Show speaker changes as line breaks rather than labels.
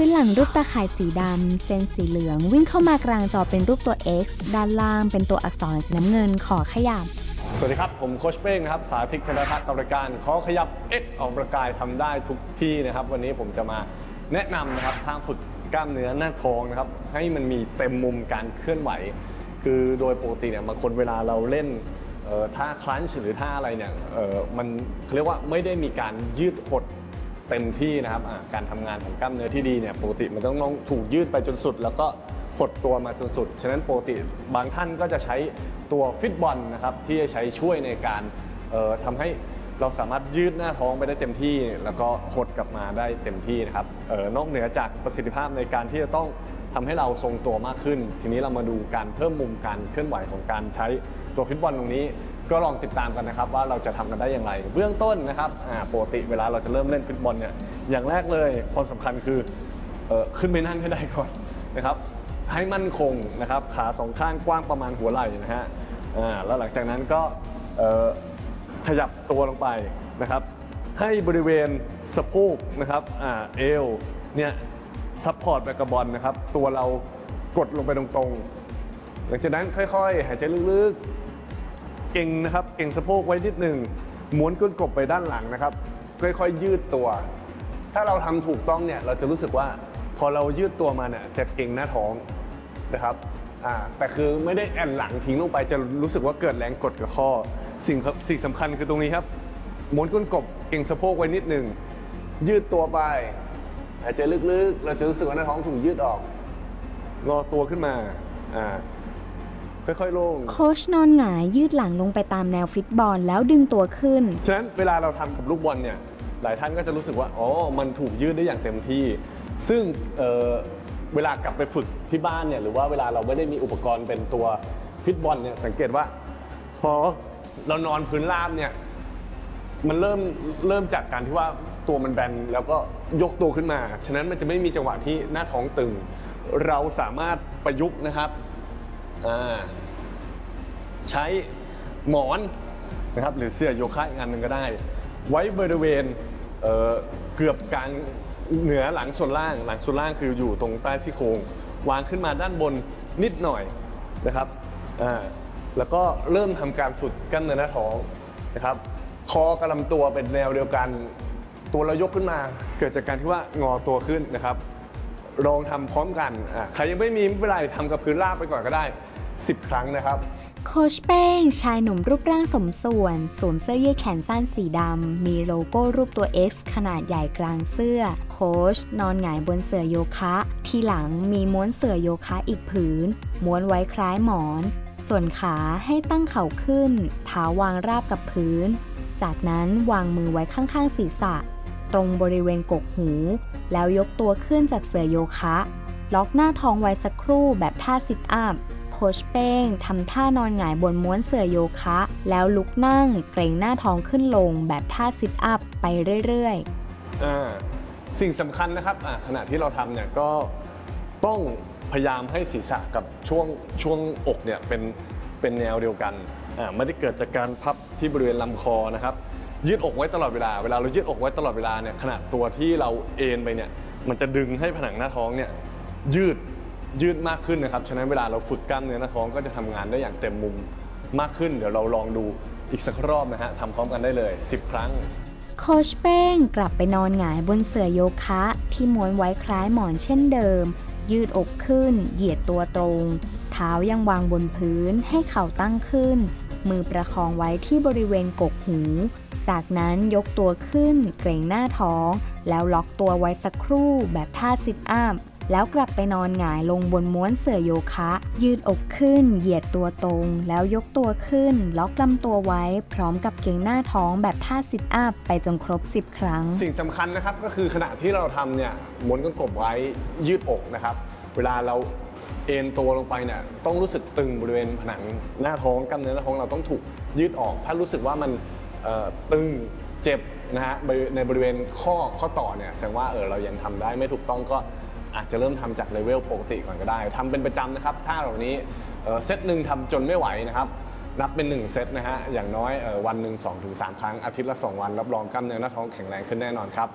พื้นหลังรูปตาข่ายสีดำ เส้นสีเหลือง วิ่งเข้ามากลางจอเป็นรูปตัว X ด้านล่างเป็นตัวอักษรสีน้ำเงินขอขยับ
สวัสดีครับ ผมโคชเป้งนะครับ สาธิตธนทัศน์กับรายการขอขยับ X ออกประกายทำได้ทุกที่นะครับ วันนี้ผมจะมาแนะนำนะครับทางฝึกกล้ามเนื้อหน้าท้องนะครับ ให้มันมีเต็มมุมการเคลื่อนไหว คือโดยปกติเนี่ยบางคนเวลาเราเล่นเอ่อท่าคลันช์หรือท่าอะไรเนี่ยเอ่อมันเขาเรียกว่าไม่ได้มีการยืดหด เต็มที่นะครับการทำงานของกล้ามเนื้อที่ดีเนี่ยปกติมันต้องต้องถูกยืดไปจนสุด แล้วก็หดตัวมาจนสุด ฉะนั้นปกติบางท่านก็จะใช้ตัวฟิตบอลนะครับที่จะใช้ช่วยในการเอ่อทำให้เราสามารถยืดหน้าท้องไปได้เต็มที่ แล้วก็หดกลับมาได้เต็มที่นะครับออนอกเหนือจากประสิทธิภาพในการที่จะต้องทำให้เราทรงตัวมากขึ้น ทีนี้เรามาดูการเพิ่มมุมการเคลื่อนไหวของการใช้ตัวฟิตบอลตรงนี้ ก็ลองติดตามกันนะครับว่าเราจะทำกันได้อย่างไร เบื้องต้นนะครับอ่าปกติเวลาเราจะเริ่มเล่นฟุตบอลเนี่ยอย่างแรกเลยความสำคัญคือเอ่อขึ้นไปนั่งให้ได้ก่อนนะครับให้มั่นคงนะครับขาสองข้างกว้างประมาณหัวไหล่นะฮะอ่าแล้วหลังจากนั้นก็เอ่อขยับตัวลงไปนะครับ ให้บริเวณสะโพกนะครับอ่าเอวเนี่ยซัพพอร์ตไปกับบอลนะครับตัวเรากดลงไปตรงๆ หลังจากนั้นค่อยๆ หายใจลึกๆ เก่งนะครับ เก่งสะโพกไว้นิดหนึ่งม้วนก้นกบไปด้านหลังนะครับ ค่อยๆ ยืดตัว ถ้าเราทำถูกต้องเนี่ยเราจะรู้สึกว่าพอเรายืดตัวมาเนี่ยจะเก่งหน้าท้องนะครับอ่าแต่คือไม่ได้แอนหลังทิ้งลงไปจะรู้สึกว่าเกิดแรงกดกับข้อ สิ่งครับสิ่งสำคัญคือตรงนี้ครับม้วนก้นกบเก่งสะโพกไว้นิดหนึ่งยืดตัวไปหายใจลึกๆ เราจะรู้สึกว่าหน้าท้องถูกยืดออก งอตัวขึ้นมาอ่า ค่อยๆโล่ง
โคชนอนหงายยืดหลังลงไปตามแนวฟิตบอลแล้วดึงตัวขึ้น
ฉะนั้นเวลาเราทำกับลูกบอลเนี่ยหลายท่านก็จะรู้สึกว่าอ๋อมันถูกยืดได้อย่างเต็มที่ ซึ่งเอ่อเวลากลับไปฝึกที่บ้านเนี่ยหรือว่าเวลาเราไม่ได้มีอุปกรณ์เป็นตัวฟิตบอลเนี่ยสังเกตว่าพอเรานอนพื้นราบเนี่ยมันเริ่มเริ่มจากการที่ว่าตัวมันแบนแล้วก็ยกตัวขึ้นมา ฉะนั้นมันจะไม่มีจังหวะที่หน้าท้องตึง เราสามารถประยุกต์นะครับ อ่าใช้หมอนนะครับหรือเสื้อโยคะอีกอันหนึ่งก็ได้ ไว้บริเวณเอ่อเกือบกลางเหนือหลังส่วนล่าง หลังส่วนล่างคืออยู่ตรงใต้ซี่โครงวางขึ้นมาด้านบนนิดหน่อยนะครับอ่าแล้วก็เริ่มทำการฝึกกล้ามเนื้อหน้าท้องนะครับ คอกระลำตัวเป็นแนวเดียวกัน ตัวเรายกขึ้นมา เกิดจากการที่ว่างอตัวขึ้นนะครับ ลองทำพร้อมกันอะใครยังไม่มีไม่เป็นไรทำกับพื้นราบไปก่อนก็ได้ 10 ครั้งนะครับ
โคชเป้ง ชายหนุ่มรูปร่างสมส่วน สวมเสื้อยืดแขนสั้นสีดำ มีโลโก้รูปตัว X ขนาดใหญ่กลางเสื้อ โคชนอนหงายบนเสื่อโยคะ ที่หลังมีม้วนเสื่อโยคะอีกผืน ม้วนไว้คล้ายหมอน ส่วนขาให้ตั้งเข่าขึ้นเท้าวางราบกับพื้น จากนั้นวางมือไว้ข้างๆศีรษะ ตรงบริเวณกกหู แล้วยกตัวขึ้นจากเสื่อโยคะ ล็อกหน้าท้องไว้สักครู่แบบท่าซิทอัพโคชเป้งทำท่านอนหงายบนม้วนเสื่อโยคะ แล้วลุกนั่งเกรงหน้าท้องขึ้นลงแบบท่าซิทอัพไปเรื่อยๆ
อ่าสิ่งสำคัญนะครับอ่าขณะที่เราทำเนี่ยก็ต้องพยายามให้ศีรษะกับช่วงช่วงอกเนี่ยเป็นเป็นแนวเดียวกันอ่าไม่ได้เกิดจากการพับที่บริเวณลำคอนะครับ ยืดอกไว้ตลอดเวลา เวลาเรายืดอกไว้ตลอดเวลาเนี่ยขณะตัวที่เราเอนไปเนี่ยมันจะดึงให้ผนังหน้าท้องเนี่ยยืดยืดมากขึ้นนะครับ ฉะนั้นเวลาเราฝึกกล้ามเนื้อหน้าท้องก็จะทำงานได้อย่างเต็มมุมมากขึ้น เดี๋ยวเราลองดูอีกสักรอบนะฮะทำพร้อมกันได้เลย 10 ครั้ง
โคชเป้งกลับไปนอนหงายบนเสื่อโยคะ ที่ม้วนไว้คล้ายหมอนเช่นเดิม ยืดอกขึ้น เหยียดตัวตรง เท้ายังวางบนพื้นให้เข่าตั้งขึ้น มือประคองไว้ที่บริเวณกกหู จากนั้นยกตัวขึ้น เกรงหน้าท้อง แล้วล็อกตัวไว้สักครู่แบบท่าซิทอัพแล้วกลับไปนอนหงายลงบนม้วนเสื่อโยคะ ยืดอกขึ้น เหยียดตัวตรง แล้วยกตัวขึ้น ล็อกลำตัวไว้ พร้อมกับเกรงหน้าท้องแบบท่าซิทอัพไปจนครบ 10 ครั้ง
สิ่งสำคัญนะครับก็คือขณะที่เราทำเนี่ยม้วนก้นกบไว้ยืดอกนะครับ เวลาเราเอ็นตัวลงไปเนี่ยต้องรู้สึกตึงบริเวณผนังหน้าท้องกล้ามเนื้อหน้าท้องเราต้องถูกยืดออก ถ้ารู้สึกว่ามัน เอ่อตึงเจ็บนะฮะบริในบริเวณข้อข้อต่อเนี่ยแสดงว่าเออเรายังทำได้ไม่ถูกต้องก็อาจจะเริ่มทำจากเลเวลปกติก่อนก็ได้ทำเป็นประจำนะครับถ้าเหล่านี้เอ่อเซตหนึ่งทำจนไม่ไหวนะครับ นับเป็น 1 เซตนะฮะ อย่างน้อยเอ่อวันหนึ่ง2-3 ครั้งอาทิตย์ละ 2 วัน รับรองกล้ามเนื้อหน้าท้องแข็งแรงขึ้นแน่นอนครับ